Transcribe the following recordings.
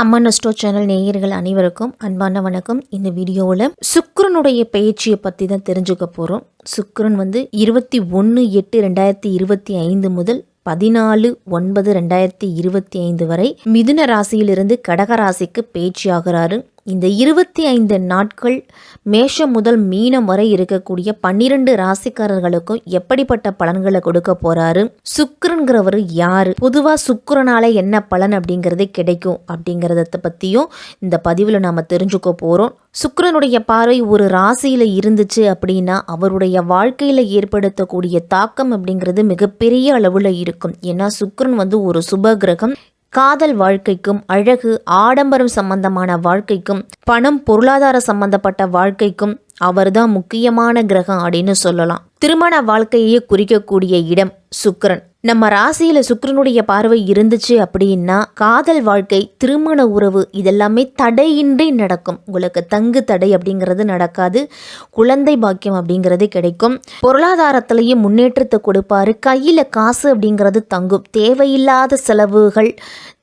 அம்மன் Astro channel நேயர்கள் அனைவருக்கும் அன்பான வணக்கம். இந்த வீடியோவில் சுக்கரனுடைய பயிற்சியை பற்றி தான் தெரிஞ்சுக்க போகிறோம் சுக்கரன் வந்து இருபத்தி ஒன்று எட்டு ரெண்டாயிரத்தி இருபத்தி ஐந்து முதல் பதினாலு ஒன்பது ரெண்டாயிரத்தி இருபத்தி ஐந்து வரை மிதுன ராசியிலிருந்து கடக ராசிக்கு பேச்சியாகிறாரு இந்த இருபத்தி ஐந்து நாட்கள் மேஷம் முதல் மீனம் வரை இருக்கக்கூடிய பன்னிரண்டு ராசிக்காரர்களுக்கும் எப்படிப்பட்ட பலன்களை கொடுக்க போறாரு? சுக்கிரன்கிறவர் யாரு? பொதுவா சுக்கரனால என்ன பலன் அப்படிங்கிறது கிடைக்கும் அப்படிங்கிறத பத்தியும் இந்த பதிவுல நாம தெரிஞ்சுக்க போறோம். சுக்கரனுடைய பார்வை ஒரு ராசியில இருந்துச்சு அப்படின்னா அவருடைய வாழ்க்கையில ஏற்படுத்தக்கூடிய தாக்கம் அப்படிங்கிறது மிகப்பெரிய அளவுல இருக்கும். ஏன்னா சுக்கரன் வந்து ஒரு சுப கிரகம். காதல் வாழ்க்கைக்கும் அழகு ஆடம்பரம் சம்பந்தமான வாழ்க்கைக்கும் பணம் பொருளாதார சம்பந்தப்பட்ட வாழ்க்கைக்கும் அவர்தான் முக்கியமான கிரகம் அப்படின்னு சொல்லலாம். திருமண வாழ்க்கையே குறிக்கக்கூடிய இடம் சுக்கிரன். நம்ம ராசியில் சுக்கரனுடைய பார்வை இருந்துச்சு அப்படின்னா காதல் வாழ்க்கை திருமண உறவு இதெல்லாமே தடையின்றி நடக்கும். உங்களுக்கு தங்கு தடை அப்படிங்கிறது நடக்காது. குழந்தை பாக்கியம் அப்படிங்கிறது கிடைக்கும். பொருளாதாரத்திலையும் முன்னேற்றத்தை கொடுப்பாரு. கையில் காசு அப்படிங்கிறது தங்கும். தேவையில்லாத செலவுகள்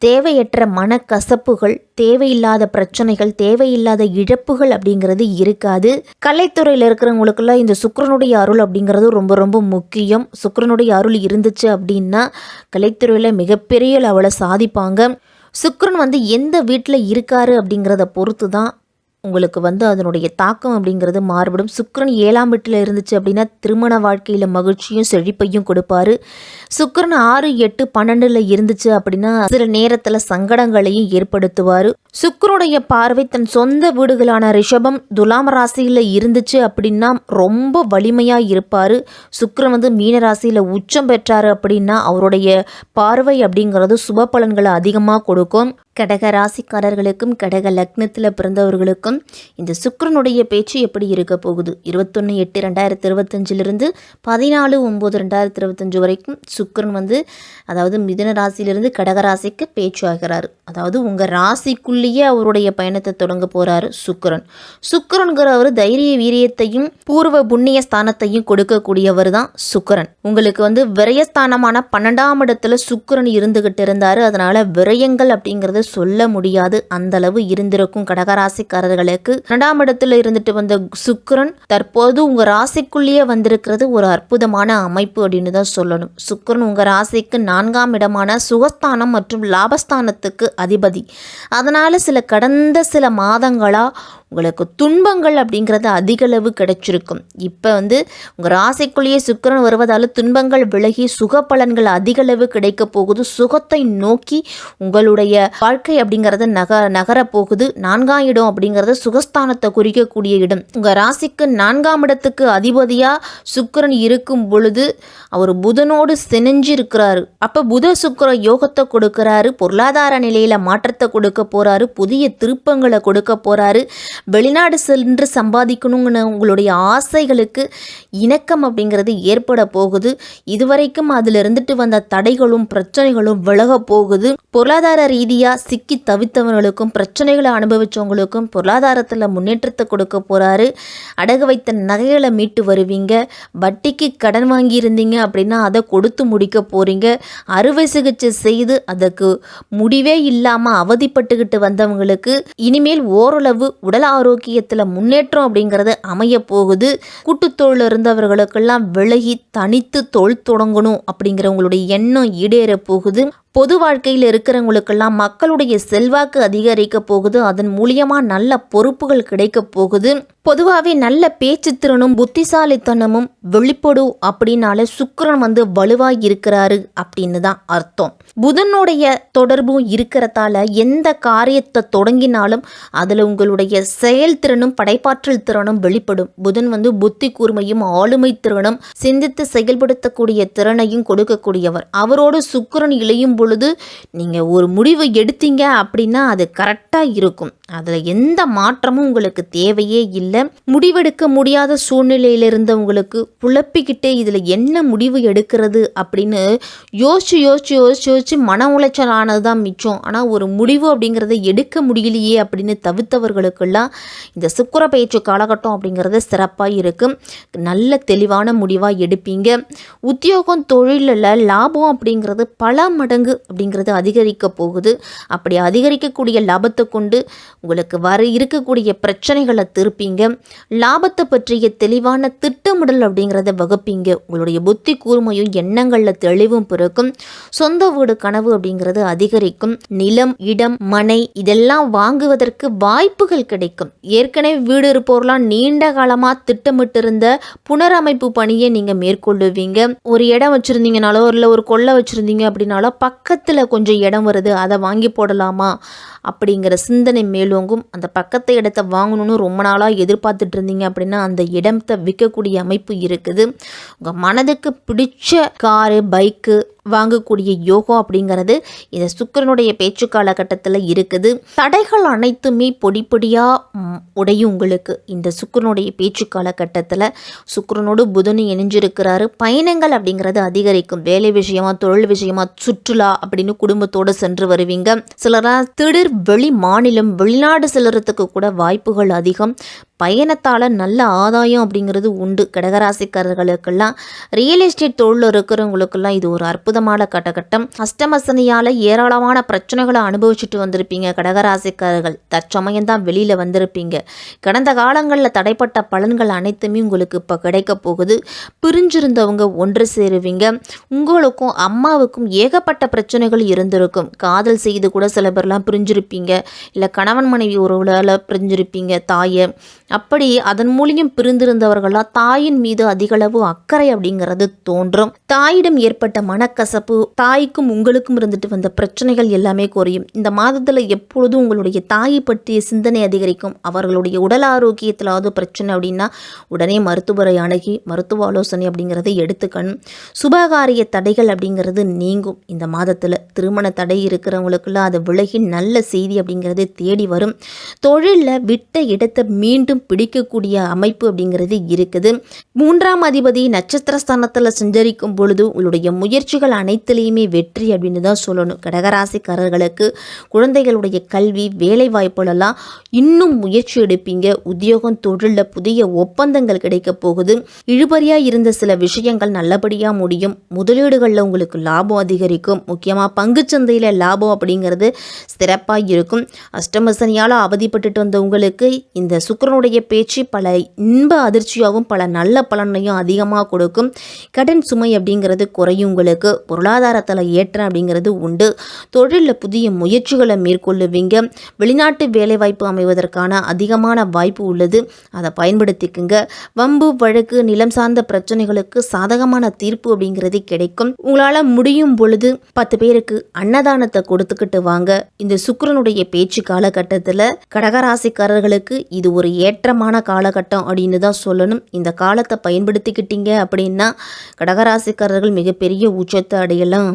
தேவையற்ற மனக்கசப்புகள் தேவையில்லாத பிரச்சனைகள் தேவையில்லாத இழப்புகள் அப்படிங்கிறது இருக்காது. கலைத்துறையில் இருக்கிறவங்களுக்கெல்லாம் இந்த சுக்கரனுடைய அருள் அப்படிங்கிறது ரொம்ப ரொம்ப முக்கியம். சுக்கரனுடைய அருள் இருந்துச்சு அப்படின்னா கலைத்துறையில் மிகப்பெரிய லெவலில் சாதிப்பாங்க. சுக்கரன் வந்து எந்த வீட்டில் இருக்காரு அப்படிங்கிறத பொறுத்து தான் உங்களுக்கு வந்து அதனுடைய தாக்கம் அப்படிங்கிறது மாறுபடும். சுக்கரன் ஏழாம் வீட்டில் இருந்துச்சு அப்படின்னா திருமண வாழ்க்கையில் மகிழ்ச்சியும் செழிப்பையும் கொடுப்பாரு. சுக்கரன் ஆறு எட்டு பன்னெண்டில் இருந்துச்சு அப்படின்னா சில நேரத்தில் சங்கடங்களையும் ஏற்படுத்துவார். சுக்கிரனுடைய பார்வை தன் சொந்த வீடுகளான ரிஷபம் துலாம் ராசியில் இருந்துச்சு அப்படின்னா ரொம்ப வலிமையாக இருப்பார். சுக்கரன் வந்து மீன ராசியில் உச்சம் பெற்றார் அப்படின்னா அவருடைய பார்வை அப்படிங்கிறது சுப பலன்களை அதிகமாக கொடுக்கும். கடக ராசிக்காரர்களுக்கும் கடக லக்னத்தில் பிறந்தவர்களுக்கும் இந்த சுக்கரனுடைய பேச்சு எப்படி இருக்க போகுது? இருபத்தொன்று எட்டு ரெண்டாயிரத்தி இருபத்தஞ்சிலிருந்து பதினாலு ஒம்பது ரெண்டாயிரத்தி இருபத்தஞ்சு வரைக்கும் சுக்கரன் வந்து அதாவது மிதன ராசியிலிருந்து கடக ராசிக்கு பேச்சு ஆகிறார். அதாவது உங்கள் ராசிக்குள்ளே ராசிக்குள்ளேயே அவருடைய பயணத்தை தொடங்க போகிறாரு சுக்கிரன். சுக்கிரன்கிறவர் தைரிய வீரியத்தையும் பூர்வ புண்ணிய ஸ்தானத்தையும் கொடுக்கக்கூடியவர் தான் சுக்கிரன். உங்களுக்கு வந்து விரயஸ்தானமான பன்னெண்டாம் இடத்துல சுக்கரன் இருந்துகிட்டு இருந்தாரு. அதனால விரயங்கள் அப்படிங்கிறது சொல்ல முடியாது. அந்த அளவு இருந்திருக்கும் கடகராசிக்காரர்களுக்கு. இரண்டாம் இடத்துல இருந்துட்டு வந்த சுக்கரன் தற்போது உங்க ராசிக்குள்ளேயே வந்திருக்கிறது ஒரு அற்புதமான அமைப்பு அப்படின்னு தான் சொல்லணும். சுக்கிரன் உங்க ராசிக்கு நான்காம் இடமான சுகஸ்தானம் மற்றும் லாபஸ்தானத்துக்கு அதிபதி. அதனால சில கடந்த சில மாதங்களா உங்களுக்கு துன்பங்கள் அப்படிங்கிறது அதிகளவு கிடைச்சிருக்கும். இப்போ வந்து உங்கள் ராசிக்குள்ளேயே சுக்கிரன் வருவதால் துன்பங்கள் விலகி சுக பலன்கள் அதிகளவு கிடைக்க போகுது. சுகத்தை நோக்கி உங்களுடைய வாழ்க்கை அப்படிங்கிறது நக நகர போகுது. நான்காம் இடம் அப்படிங்கிறது சுகஸ்தானத்தை குறிக்கக்கூடிய இடம். உங்கள் ராசிக்கு நான்காம் இடத்துக்கு அதிபதியாக சுக்கிரன் இருக்கும் பொழுது அவர் புதனோடு சினைஞ்சு இருக்கிறாரு அப்போ புத சுக்கர யோகத்தை கொடுக்குறாரு. பொருளாதார நிலையில் மாற்றத்தை கொடுக்க போகிறாரு புதிய திருப்பங்களை கொடுக்க போகிறாரு வெளிநாடு சென்று சம்பாதிக்கணுங்கன்னு உங்களுடைய ஆசைகளுக்கு இணக்கம் அப்படிங்கிறது ஏற்பட போகுது. இதுவரைக்கும் அதில் இருந்துட்டு வந்த தடைகளும் பிரச்சனைகளும் விலக போகுது. பொருளாதார ரீதியாக சிக்கி தவித்தவர்களுக்கும் பிரச்சனைகளை அனுபவித்தவங்களுக்கும் பொருளாதாரத்தில் முன்னேற்றத்தை கொடுக்க போகிறாரு அடகு வைத்த நகைகளை மீட்டு வருவீங்க. வட்டிக்கு கடன் வாங்கியிருந்தீங்க அப்படின்னா அதை கொடுத்து முடிக்க போகிறீங்க அறுவை சிகிச்சை செய்து அதற்கு முடிவே இல்லாமல் அவதிப்பட்டுக்கிட்டு வந்தவங்களுக்கு இனிமேல் ஓரளவு உடல் ஆரோக்கியத்தில் முன்னேற்றம் அப்படிங்கிறது அமைய போகுது. கூட்டுத்தொழில் இருந்தவர்களுக்கெல்லாம் விலகி தனித்து தொழில் தொடங்கணும் அப்படிங்கிற உங்களுடைய எண்ணம் ஈடேற போகுது. பொது வாழ்க்கையில் இருக்கிறவங்களுக்கெல்லாம் மக்களுடைய செல்வாக்கு அதிகரிக்க போகுது. அதன் மூலியமாக நல்ல பொறுப்புகள் கிடைக்க போகுது. பொதுவாகவே நல்ல பேச்சு திறனும் புத்திசாலித்தனமும் வெளிப்படும் அப்படின்னால சுக்கரன் வந்து வலுவாக இருக்கிறாரு அப்படின்னு தான் அர்த்தம். புதனுடைய தொடர்பும் இருக்கிறதால எந்த காரியத்தை தொடங்கினாலும் அதில் உங்களுடைய செயல்திறனும் படைப்பாற்றல் திறனும் வெளிப்படும். புதன் வந்து புத்தி கூர்மையும் ஆளுமை திறனும் சிந்தித்து செயல்படுத்தக்கூடிய திறனையும் கொடுக்கக்கூடியவர். அவரோடு சுக்கரன் இழையும் பொழுது பொழுது நீங்கள் ஒரு முடிவு எடுத்தீங்க அப்படின்னா அது கரெக்டாக இருக்கும். அதில் எந்த மாற்றமும் உங்களுக்கு தேவையே இல்லை. முடிவெடுக்க முடியாத சூழ்நிலையில் இருந்தவங்களுக்கு குழப்பிக்கிட்டே இதில் என்ன முடிவு எடுக்கிறது அப்படின்னு யோசிச்சு யோசிச்சு யோசிச்சு யோசிச்சு மன உளைச்சல் ஆனது தான் மிச்சம். ஆனால் ஒரு முடிவு அப்படிங்கிறத எடுக்க முடியலையே அப்படின்னு தவிர்த்தவர்களுக்கெல்லாம் இந்த சுக்கர பயிற்சி காலகட்டம் அப்படிங்கிறது சிறப்பாக இருக்கும். நல்ல தெளிவான முடிவாக எடுப்பீங்க. உத்தியோகம் தொழிலில் லாபம் அப்படிங்கிறது பல மடங்கு பங்கு அப்படிங்கிறது அதிகரிக்க போகுது. அப்படி அதிகரிக்கக்கூடிய லாபத்தை கொண்டு உங்களுக்கு வர இருக்கக்கூடிய பிரச்சனைகளை திருப்பீங்க. லாபத்தை பற்றிய தெளிவான திட்டமிடல் அப்படிங்கிறத வகுப்பீங்க. உங்களுடைய புத்தி கூர்மையும் எண்ணங்களில் தெளிவும் பிறக்கும். சொந்த வீடு கனவு அப்படிங்கிறது அதிகரிக்கும். நிலம் இடம் மனை இதெல்லாம் வாங்குவதற்கு வாய்ப்புகள் கிடைக்கும். ஏற்கனவே வீடு இருப்போர்லாம் நீண்ட காலமாக திட்டமிட்டிருந்த புனரமைப்பு பணியை நீங்கள் மேற்கொள்ளுவீங்க. ஒரு இடம் வச்சுருந்தீங்கனாலோ இல்லை ஒரு கொள்ளை வச்சுருந்தீங்க அப்படின்னாலோ பக்கத்தில் கொஞ்சம் இடம் வருது அதை வாங்கி போடலாமா? அப்படிங்கிற சிந்தனை மேலோங்கும். அந்த பக்கத்து இடத்த வாங்கணும்னு ரொம்ப நாளாக எதிர்பார்த்துட்டு இருந்தீங்க அப்படின்னா அந்த இடத்தை விற்கக்கூடிய அமைப்பு இருக்குது. உங்கள் மனதுக்கு பிடிச்ச காரு பைக்கு வாங்கக்கூடிய யோகம் அப்படிங்கிறது இந்த சுக்கரனுடைய பேச்சு காலகட்டத்தில் இருக்குது. தடைகள் அனைத்துமே பொடி பொடியாக உடையும் உங்களுக்கு. இந்த சுக்கரனுடைய பேச்சு காலகட்டத்தில் சுக்கரனோடு புதன் இணைஞ்சிருக்கிறாரு. பயணங்கள் அப்படிங்கிறது அதிகரிக்கும். வேலை விஷயமா தொழில் விஷயமா சுற்றுலா அப்படின்னு குடும்பத்தோடு சென்று வருவீங்க. சிலராக திடீர் வெளி மாநிலம் வெளிநாடு செல்றதுக்கு கூட வாய்ப்புகள் அதிகம். பயணத்தால் நல்ல ஆதாயம் அப்படிங்கிறது உண்டு. கடகராசிக்காரர்களுக்கெல்லாம் ரியல் எஸ்டேட் தொழில் இருக்கிறவங்களுக்கெல்லாம் இது ஒரு அற்புதமான கட்டகட்டம். அஷ்டமசனியால் ஏராளமான பிரச்சனைகளை அனுபவிச்சுட்டு வந்திருப்பீங்க கடகராசிக்காரர்கள். தற்சமயம் தான் வெளியில் வந்திருப்பீங்க. கடந்த காலங்களில் தடைப்பட்ட பலன்கள் அனைத்துமே உங்களுக்கு இப்போ கிடைக்க போகுது. பிரிஞ்சிருந்தவங்க ஒன்று சேருவீங்க. உங்களுக்கும் அம்மாவுக்கும் ஏகப்பட்ட பிரச்சனைகள் இருந்திருக்கும். காதல் செய்து கூட சில பேர்லாம் பிரிஞ்சிருப்பீங்க. இல்லை கணவன் மனைவி உறவுகளால் பிரிஞ்சிருப்பீங்க. தாயை அப்படி அதன் மூலியம் பிரிந்திருந்தவர்களால் தாயின் மீது அதிகளவு அக்கறை அப்படிங்கிறது தோன்றும். தாயிடம் ஏற்பட்ட மனக்கசப்பு தாய்க்கும் உங்களுக்கும் இருந்துட்டு வந்த பிரச்சனைகள் எல்லாமே குறையும். இந்த மாதத்தில் எப்பொழுதும் உங்களுடைய தாயை பற்றிய சிந்தனை அதிகரிக்கும். அவர்களுடைய உடல் ஆரோக்கியத்திலாவது பிரச்சனை அப்படின்னா உடனே மருத்துவரை அணுகி மருத்துவ ஆலோசனை அப்படிங்கிறத எடுத்துக்கணும். சுபகாரிய தடைகள் அப்படிங்கிறது நீங்கும். இந்த மாதத்தில் திருமண தடை இருக்கிறவங்களுக்குலாம் அது விலகி நல்ல செய்தி அப்படிங்கிறது தேடி வரும். தொழிலில் விட்ட இடத்தை மீண்டும் பிடிக்கக்கூடிய அமைப்பு அப்படிங்கிறது இருக்குது. மூன்றாம் அதிபதி நட்சத்திரஸ்தானத்தில் சஞ்சரிக்கும் பொழுது உங்களுடைய முயற்சிகள் அனைத்துலேயுமே வெற்றி அப்படின்னு தான் சொல்லணும். கடகராசிக்காரர்களுக்கு குழந்தைகளுடைய கல்வி வேலை வாய்ப்புகளெல்லாம் இன்னும் முயற்சி எடுப்பீங்க. உத்தியோகம் தொழிலில் புதிய ஒப்பந்தங்கள் கிடைக்க போகுது. இழுபறியாக இருந்த சில விஷயங்கள் நல்லபடியாக முடியும். முதலீடுகளில் உங்களுக்கு லாபம் அதிகரிக்கும். முக்கியமாக பங்குச்சந்தையில் லாபம் அப்படிங்கிறது சிறப்பாக இருக்கும். அஷ்டமசனியால் அவதிப்பட்டுட்டு வந்த உங்களுக்கு இந்த சுக்கரனுடைய பேச்சு பல இன்ப அதிர்ச்சியாகவும் பல நல்ல பலனையும் அதிகமாக கொடுக்கும். கடன் சுமை அப்படிங்கிறது குறையும் உங்களுக்கு. பொருளாதாரத்தில் ஏற்றம் அப்படிங்கிறது உண்டு. தொழிலில் புதிய முயற்சிகளை மேற்கொள்ளுவீங்க. வெளிநாட்டு வேலைவாய்ப்பு அமைவதற்கான அதிகமான வாய்ப்பு உள்ளது. அதை பயன்படுத்திக்குங்க. வம்பு வழக்கு நிலம் சார்ந்த பிரச்சனைகளுக்கு சாதகமான தீர்ப்பு அப்படிங்கிறது கிடைக்கும். உங்களால் முடியும் பொழுது பத்து பேருக்கு அன்னதானத்தை கொடுத்துக்கிட்டு வாங்க. இந்த சுக்கரனுடைய பேச்சு காலகட்டத்தில் கடகராசிக்காரர்களுக்கு இது ஒரு ஏற்றமான காலகட்டம் அப்படின்னு தான் சொல்லணும். இந்த காலத்தை பயன்படுத்திக்கிட்டீங்க அப்படின்னா கடகராசிக்காரர்கள் மிகப்பெரிய உச்சத்தை அடையலாம்.